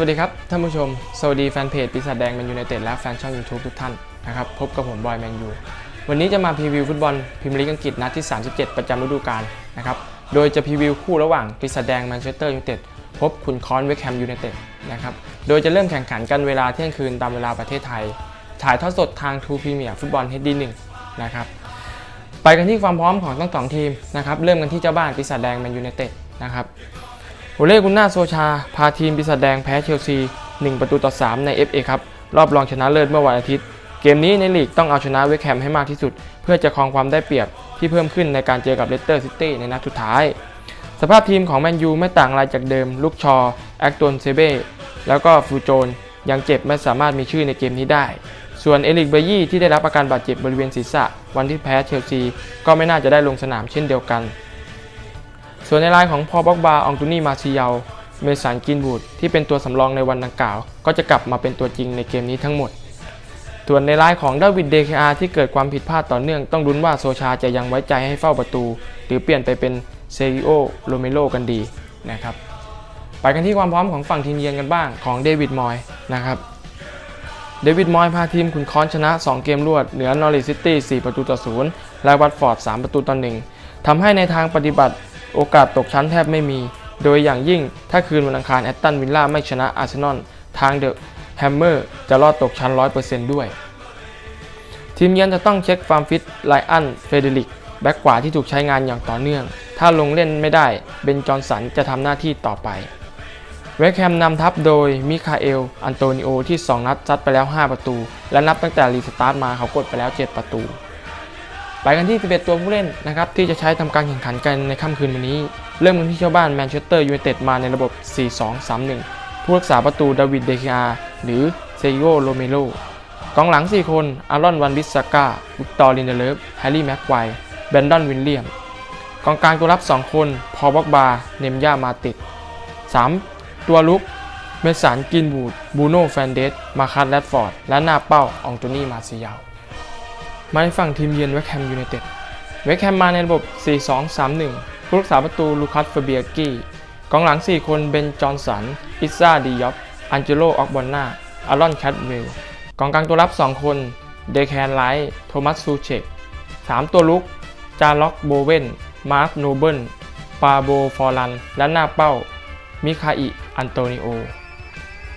วัสดีครับ ท่านผู้ชม สวัสดีแฟนเพจปีศาจแดงแมนยูไนเต็ดและแฟนช่อง YouTube ทุกท่านนะครับพบกับผมบอยแมนยูวันนี้จะมาพรีวิวฟุตบอลพรีเมียร์ลีกอังกฤษนัดที่ 37 ประจำฤดูกาลนะครับโดยจะพรีวิวคู่ระหว่างปีศาจแดงแมนเชสเตอร์ยูไนเต็ดพบคุณคอนเวคแฮมยูไนเต็ดนะครับโดยจะเริ่มแข่งขันกันเวลาเที่ยงคืนตามเวลาประเทศไทย ถ่ายทอดสดทางทูพรีเมียร์ฟุตบอล HD 1นะครับไปกันที่ความพร้อมของทั้งสองทีมนะครับเริ่มกันที่เจ้าบ้านปีศาจแดงแมนยูไนเต็ดนะครับ โอเล่กุนนาโซชา พาทีมปีศาจแดงแพ้เชลซี 1 ประตูต่อ 3 ใน FA ครับ รอบรองชนะเลิศเมื่อวันอาทิตย์ เกมนี้ในลีกต้องเอาชนะเวคแฮมให้มากที่สุด เพื่อจะครองความได้เปรียบที่เพิ่มขึ้นในการเจอกับเลสเตอร์ซิตี้ในนัดสุดท้าย สภาพทีมของแมนยูไม่ต่างอะไรจากเดิม ลูกชอ แอคตวนเซเบ้แล้วก็ฟูโจน ยังเจ็บไม่สามารถมีชื่อในเกมนี้ได้ ส่วนเอลิกเบยี่ที่ได้รับอาการบาดเจ็บบริเวณศีรษะ วันที่แพ้เชลซี ก็ไม่น่าจะได้ลงสนามเช่นเดียวกัน ส่วนในรายของพอบ็อกบาอองตูนี่มาซิยาลเมสันกินบูดที่เป็นตัวสำรองในวันดังกล่าว ก็จะกลับมาเป็นตัวจริงในเกมนี้ทั้งหมด ส่วนในรายของดาวิดเดคอาที่เกิดความผิดพลาดต่อเนื่องต้องลุ้นว่าโซชาจะยังไว้ใจให้เฝ้าประตู หรือเปลี่ยนไปเป็นเซริโอโรเมโลกันดีนะครับไปกันที่ความพร้อมของฝั่งทีมเยือนกันบ้างของเดวิดมอยนะครับเดวิดมอยพาทีมขุนค้อนชนะ 2 เกมรวด เหนือนอริซิตี้ 4 ประตูต่อ 0 และวัตฟอร์ด 3 ประตูต่อ 1ทำให้ในทางปฏิบัติ โอกาสตกชั้นแทบไม่มี โดยอย่างยิ่งถ้าคืนวันอังคารแอตตันวิลล่าไม่ชนะอาร์เซนอลทางเดอะแฮมเมอร์จะรอดตกชั้น 100%ด้วย ทีมเยือนจะต้องเช็คความฟิตไลอันเฟเดริกแบ็กขวาที่ถูกใช้งานอย่างต่อเนื่อง ถ้าลงเล่นไม่ได้ เบนจอนสันจะทำหน้าที่ต่อไป เวคแฮมนำทัพโดยมิคาเอล อันโตนิโอที่ 2 นัดซัดไปแล้ว 5 ประตู และนับตั้งแต่รีสตาร์ทมาเขากดไปแล้ว 7 ประตู ไปกันที่ 11 ตัวผู้เล่นนะครับที่จะใช้ทำการแข่งขันกันในค่ำคืนวันนี้ เริ่มกันที่เจ้าบ้านแมนเชสเตอร์ยูไนเต็ดมาในระบบ 4-2-3-1 ผู้รักษาประตูดาวิดเดคิอาหรือเซโยโรเมโลกองหลัง 4 คน อารอน วันบิสซาก้าวิกตอร์ลินเดเลฟ แฮร์รี่ แม็กไกวแบนดอน วินเลียม กองกลางตัวรับ 2 คน พอบ็อกบา เนมย่า มาติด 3 ตัวลุก เมสัน กินบูด บูโน่ แฟนเดส มาคัสแรดฟอร์ด และหน้าเป้า อองโตนี่ มาซิยาว มาในฝั่งทีมเยือนเวคแฮมยูไนเต็ด เวคแฮมมาในระบบ 4-2-3-1 ผู้รักษาประตูลูคัสเฟเบียกี้ กองหลัง 4 คนเบน จอห์นสัน อิซาดิยอปอันเจโล ออกบอนนาอารอน แคทเวล กองกลางตัวรับ 2 คน เดแคนไลท์ โทมัส ซูเชก3 ตัวลุก จาล็อก โบเวน มาร์ค โนเบิลปาโบ ฟอรัน และหน้าเป้า มิคาอิ อันโตนิโอ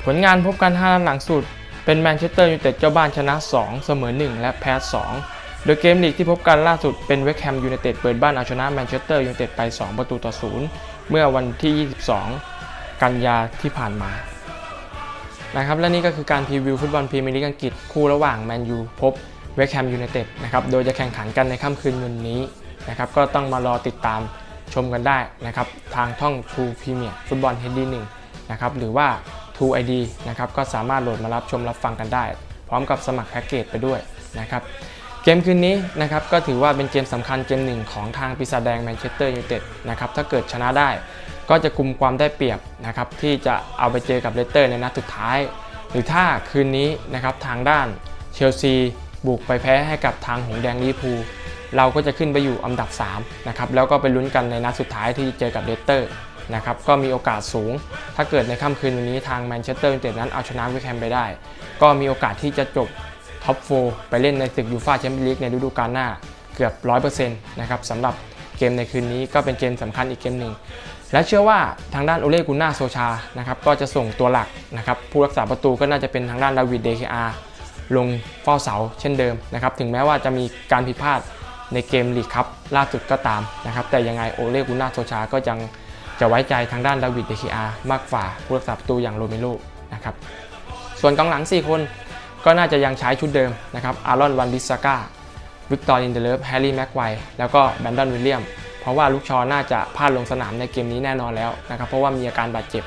ผลงานพบกัน5นัดหลังสุด เป็นแมนเชสเตอร์ยูไนเต็ดเจ้าบ้านชนะ 2 เสมอ 1 และแพ้ 2 โดยเกมลีกที่พบกันล่าสุดเป็นเวคแฮมยูไนเต็ดเปิดบ้านเอาชนะแมนเชสเตอร์ยูไนเต็ดไป 2 ประตูต่อ 0 เมื่อวันที่ 22 กันยาที่ผ่านมานะครับและนี่ก็คือการพรีวิวฟุตบอลพรีเมียร์ลีกอังกฤษคู่ระหว่างแมนยูพบเวคแฮมยูไนเต็ดนะครับโดยจะแข่งขันกันในค่ำคืนวันนี้นะครับก็ต้องมารอติดตามชมกันได้นะครับทางช่อง True Premier ฟุตบอล HD 1นะครับหรือว่า True ID นะครับก็สามารถโหลดมารับชมรับฟังกันได้ พร้อมกับสมัครแพ็กเกจไปด้วยนะครับเกมคืนนี้นะครับก็ถือว่าเป็นเกมสำคัญเกมหนึ่งของทางปีศาจแดงแมนเชสเตอร์ยูไนเต็ดนะครับถ้าเกิดชนะได้ก็จะกุมความได้เปรียบนะครับที่จะเอาไปเจอกับเลสเตอร์ในนัดสุดท้าย หรือถ้าคืนนี้นะครับทางด้านเชลซีบุกไปแพ้ให้กับทางหงแดงลิพูเราก็จะขึ้นไปอยู่อันดับ3นะครับแล้วก็ไปลุ้นกันในนัดสุดท้ายที่เจอกับเลสเตอร์ นะครับก็มีโอกาสสูง ถ้าเกิดในค่ำคืนวันนี้ทางแมนเชสเตอร์ยูไนเต็ดนั้นเอาชนะเวคแฮมไปได้ ก็มีโอกาสที่จะจบท็อป4ไปเล่นในศึกยูฟ่าแชมเปี้ยนลีกในฤดูกาลหน้าเกือบ 100%นะครับสำหรับเกมในคืนนี้ก็เป็นเกมสำคัญอีกเกมหนึ่งและเชื่อว่าทางด้านโอเล่กุน่าโซชานะครับก็จะส่งตัวหลักนะครับผู้รักษาประตูก็น่าจะเป็นทางด้านดาวิดเดคอาลงเฝ้าเสาเช่นเดิมนะครับถึงแม้ว่าจะมีการผิดพลาดในเกมลีกครับล่าสุดก็ตามนะครับแต่ยังไงโอเล่กุน่าโซชาก็ยัง จะไว้ใจทางด้านดาวิดเดคิอา มากกว่าผู้รักษาประตูอย่างโรเมโลนะครับส่วนกองหลัง 4 คนก็น่าจะยังใช้ชุดเดิมนะครับอารอนวันบิสซาก้าวิกตอร์อินเดเลฟแฮร์รี่แม็กไวแล้วก็แบนดอนวิลเลียม เพราะว่าลูกชอน่าจะพลาดลงสนามในเกมนี้แน่นอนแล้วนะครับเพราะว่ามีอาการบาดเจ็บ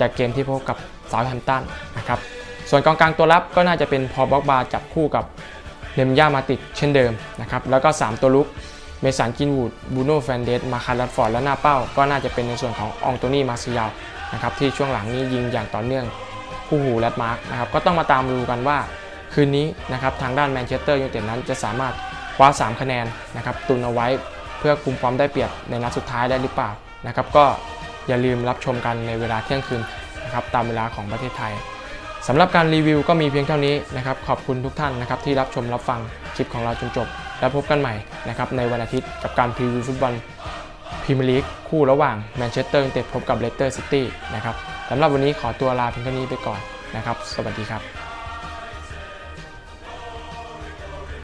จากเกมที่พบกับซาท์แฮมป์ตันนะครับส่วนกองกลางตัวรับก็น่าจะเป็นพอบ็อกบาจับคู่กับเนมย่ามาติดเช่นเดิมนะครับแล้วก็ 3 ตัวลุก เมสันกินวูดบูโน่แฟนเดสมาคารัตฟอร์ดและหน้าเป้า ก็น่าจะเป็นในส่วนขององโตนี่มาซิยาลนะครับที่ช่วงหลังนี้ยิงอย่างต่อเนื่องคู่หูแรดมาร์กนะครับก็ต้องมาตามดูกันว่า คืนนี้นะครับทางด้านแมนเชสเตอร์ยูไนเต็ดนั้นจะสามารถคว้า 3 คะแนนนะครับตุนเอาไว้เพื่อคุมความได้เปรียบในนัดสุดท้ายได้หรือเปล่านะครับก็อย่าลืมรับชมกันในเวลาเที่ยงคืนนะครับนะครับตามเวลาของประเทศไทยสำหรับการรีวิวก็มีเพียงเท่านี้นะครับขอบคุณทุกท่านนะครับที่รับชมรับฟังคลิปของเราจนจบ แล้วพบกันใหม่นะครับในวันอาทิตย์กับการพรีวิวฟุตบอลพรีเมียร์ลีกคู่ระหว่างแมนเชสเตอร์ยูไนเต็ดพบกับเลสเตอร์ซิตี้นะครับสำหรับวันนี้ขอตัวลาเพียงเท่านี้ไปก่อนนะครับ สวัสดีครับ